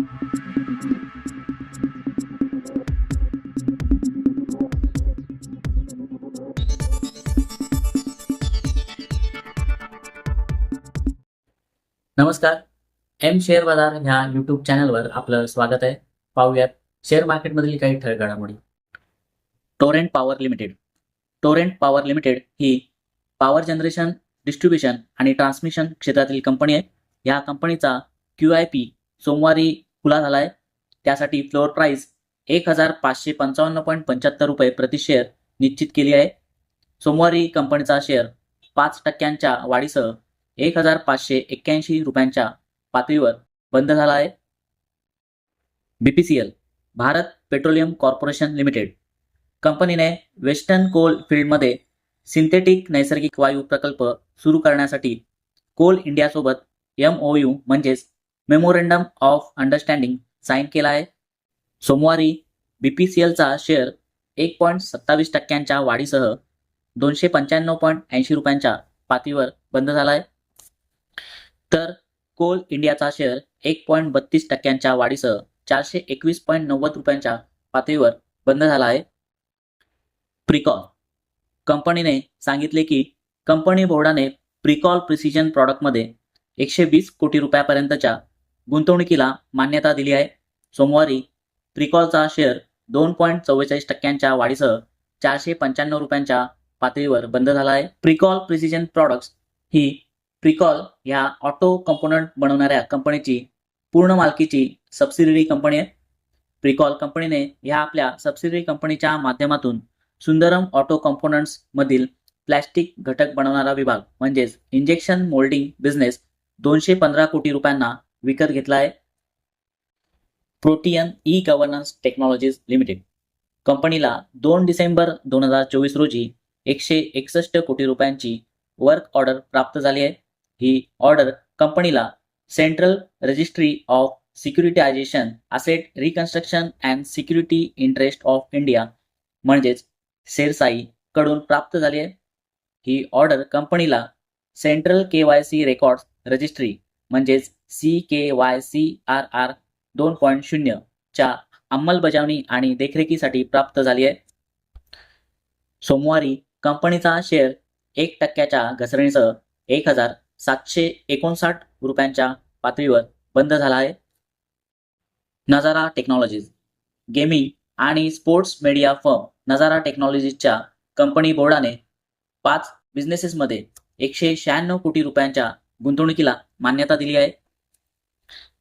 नमस्कार. M share बाजार ह्या युट्यूब चॅनलवर आपलं स्वागत आहे. पाहूयात शेअर मार्केटमधील काही ठळ घडामोडी. Torrent Power Limited. Torrent Power Limited ही पॉवर जनरेशन डिस्ट्रीब्युशन आणि ट्रान्समिशन क्षेत्रातील कंपनी आहे. या कंपनीचा क्यू आय पी सोमवारी खुला झाला आहे त्यासाठी फ्लोअर प्राइस एक हजार पाचशे पंचावन्न पॉईंट पंच्याहत्तर रुपये प्रति शेअर निश्चित केली आहे. सोमवारी कंपनीचा शेअर पाच टक्क्यांच्या वाढीसह एक हजार पाचशे एक्क्याऐंशी रुपयांच्या पातळीवर बंद झाला आहे. BPCL Bharat petroleum corporation limited. कंपनीने वेस्टर्न कोल फील्डमध्ये सिंथेटिक नैसर्गिक वायू प्रकल्प सुरू करण्यासाठी कोल इंडियासोबत एम ओ यू म्हणजेच मेमोरेंडम ऑफ अंडरस्टँडिंग साईन केला आहे. सोमवारी बी पी सी एलचा शेअर एक पॉईंट सत्तावीस टक्क्यांच्या वाढीसह दोनशे पंच्याण्णव पॉईंट ऐंशी रुपयांच्या पातळीवर बंद झाला आहे. तर कोल इंडियाचा शेअर एक पॉईंट बत्तीस टक्क्यांच्या वाढीसह चारशे एकवीस पॉईंट नव्वद रुपयांच्या पातळीवर बंद झाला आहे. प्रिकॉल कंपनीने सांगितले की कंपनी बोर्डाने प्रिकॉल प्रिसिजन प्रॉडक्टमध्ये एकशे वीस कोटी रुपयापर्यंतच्या गुंतवणुकीला मान्यता दिली आहे. सोमवारी प्रिकॉलचा शेअर दोन पॉईंट चव्वेचाळीस टक्क्यांच्या वाढीसह चारशे पंच्याण्णव रुपयांच्या पातळीवर बंद झाला आहे. प्रिकॉल प्रिसिजन प्रॉडक्ट्स ही प्रिकॉल ह्या ऑटो कंपोनंट बनवणाऱ्या कंपनीची पूर्ण मालकीची सबसिडरी कंपनी आहे. प्रिकॉल कंपनीने ह्या आपल्या सबसिडरी कंपनीच्या माध्यमातून सुंदरम ऑटो कंपोनंट्स मधील प्लॅस्टिक घटक बनवणारा विभाग म्हणजेच इंजेक्शन मोल्डिंग बिझनेस दोनशे पंधरा कोटी रुपयांना विकत घेतला आहे protean e governance technologies limited कंपनीला दोन डिसेंबर दोन हजार चोवीस रोजी एकशे एकसष्ट कोटी रुपयांची वर्क ऑर्डर प्राप्त झाली आहे. ही ऑर्डर कंपनीला central registry of securitisation asset reconstruction and security interest of India म्हणजेच सेरसाई कडून प्राप्त झाली आहे. ही ऑर्डर कंपनीला central K Y C records registry म्हणजेच C K Y C R R दोन पॉईंट शून्य च्या अंमलबजावणी आणि देखरेखीसाठी प्राप्त झाली आहे. सोमवारी कंपनीचा शेअर एक टक्क्याच्या घसरणीसह एक हजार सातशे एकोणसाठ रुपयांच्या पातळीवर बंद झाला आहे. नजारा टेक्नॉलॉजीज गेमिंग आणि स्पोर्ट्स मीडिया फर्म नजारा टेक्नॉलॉजीजच्या कंपनी बोर्डाने पाच बिझनेसेसमध्ये एकशे शहाण्णव कोटी रुपयांच्या गुंतवणुकीला मान्यता दिली आहे.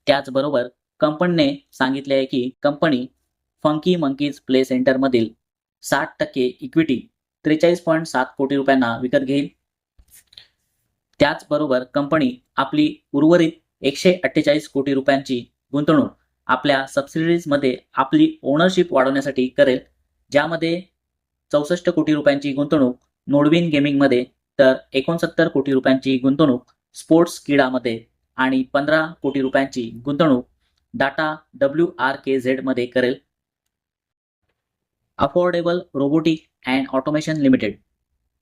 त्याचबरोबर कंपनीने सांगितले आहे की कंपनी फंकी मंकीज प्ले सेंटरमधील साठ टक्के इक्विटी त्रेचाळीस पॉईंट सात कोटी रुपयांना विकत घेईल. त्याचबरोबर कंपनी आपली उर्वरित एकशे अठ्ठेचाळीस कोटी रुपयांची गुंतवणूक आपल्या सबसिडीजमध्ये आपली ओनरशिप वाढवण्यासाठी करेल. ज्यामध्ये चौसष्ट कोटी रुपयांची गुंतवणूक नोडविन गेमिंगमध्ये तर एकोणसत्तर कोटी रुपयांची गुंतवणूक स्पोर्ट्स क्रीडामध्ये आणि पंधरा कोटी रुपयांची गुंतवणूक डाटा डब्ल्यू आर के झेडमध्ये करेल. Affordable robotic and automation limited.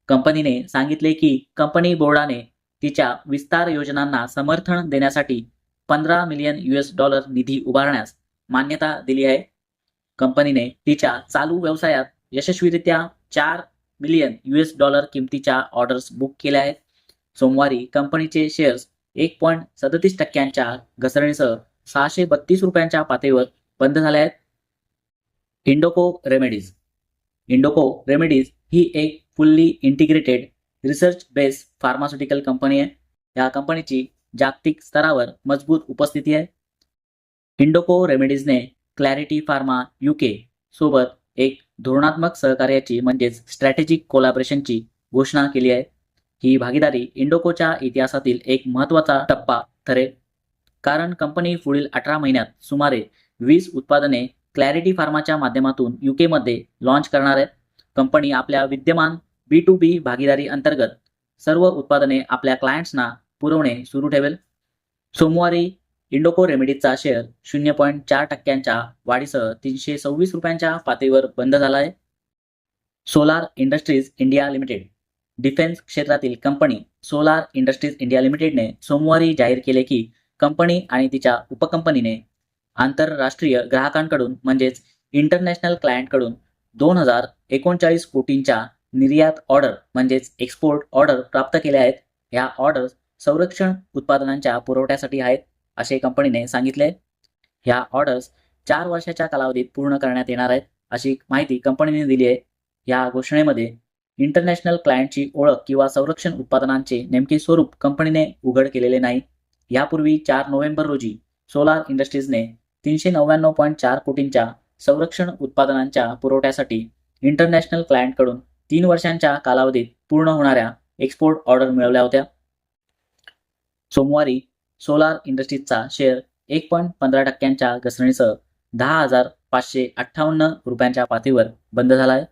कंपनीने सांगितले की कंपनी बोर्डाने तिच्या विस्तार योजनांना समर्थन देण्यासाठी पंधरा मिलियन युएस डॉलर निधी उभारण्यास मान्यता दिली आहे. कंपनीने तिच्या चालू व्यवसायात यशस्वीरित्या चार मिलियन यू एस डॉलर किमतीच्या ऑर्डर्स बुक केल्या आहेत. सोमवारी कंपनीचे शेअर्स एक पॉईंट सदतीस टक्क्यांच्या घसरणीसह सहाशे बत्तीस रुपयांच्या पातळीवर बंद झाले आहेत. इंडोको रेमेडीज. इंडोको रेमेडीज ही एक fully integrated research based pharmaceutical company आहे. या कंपनीची जागतिक स्तरावर मजबूत उपस्थिती आहे. इंडोको रेमेडीजने क्लॅरिटी फार्मा युके सोबत एक धोरणात्मक सहकार्याची म्हणजेच स्ट्रॅटेजिक कोलॅबरेशनची घोषणा केली आहे. ही भागीदारी इंडोकोच्या इतिहासातील एक महत्त्वाचा टप्पा ठरेल. कारण कंपनी पुढील अठरा महिन्यात सुमारे वीस उत्पादने क्लॅरिटी फार्माच्या माध्यमातून युकेमध्ये लॉन्च करणार आहे कंपनी आपल्या विद्यमान बी टू बी भागीदारी अंतर्गत सर्व उत्पादने आपल्या क्लायंट्सना पुरवणे सुरू ठेवेल. सोमवारी इंडोको रेमेडीजचा शेअर शून्य पॉईंट चार टक्क्यांच्या वाढीसह तीनशे सव्वीस रुपयांच्या पातळीवर बंद झाला आहे. Solar industries India limited defence क्षेत्रातील कंपनी सोलार इंडस्ट्रीज इंडिया लिमिटेडने सोमवारी जाहीर केले की कंपनी आणि तिच्या उपकंपनीने आंतरराष्ट्रीय ग्राहकांकडून म्हणजेच इंटरनॅशनल क्लायंटकडून दोन हजार एकोणचाळीस कोटींच्या निर्यात ऑर्डर म्हणजेच एक्सपोर्ट ऑर्डर प्राप्त केल्या आहेत. ह्या ऑर्डर्स संरक्षण उत्पादनांच्या पुरवठ्यासाठी आहेत असे कंपनीने सांगितले. ह्या ऑर्डर्स चार वर्षाच्या कालावधीत पूर्ण करण्यात येणार आहेत अशी माहिती कंपनीने दिली आहे. या घोषणेमध्ये इंटरनॅशनल क्लायंटची ओळख किंवा संरक्षण उत्पादनांचे नेमके स्वरूप कंपनीने उघड केलेले नाही. यापूर्वी चार नोव्हेंबर रोजी सोलार इंडस्ट्रीजने तीनशे नव्याण्णव पॉईंट चार कोटींच्या संरक्षण उत्पादनांच्या पुरवठ्यासाठी इंटरनॅशनल क्लायंटकडून तीन वर्षांच्या कालावधीत पूर्ण होणाऱ्या एक्सपोर्ट ऑर्डर मिळवल्या होत्या. सोमवारी सोलार इंडस्ट्रीजचा शेअर एक पॉईंट पंधरा टक्क्यांच्या घसरणीसह दहा हजार पाचशे अठ्ठावन्न रुपयांच्या पातळीवर बंद झाला आहे.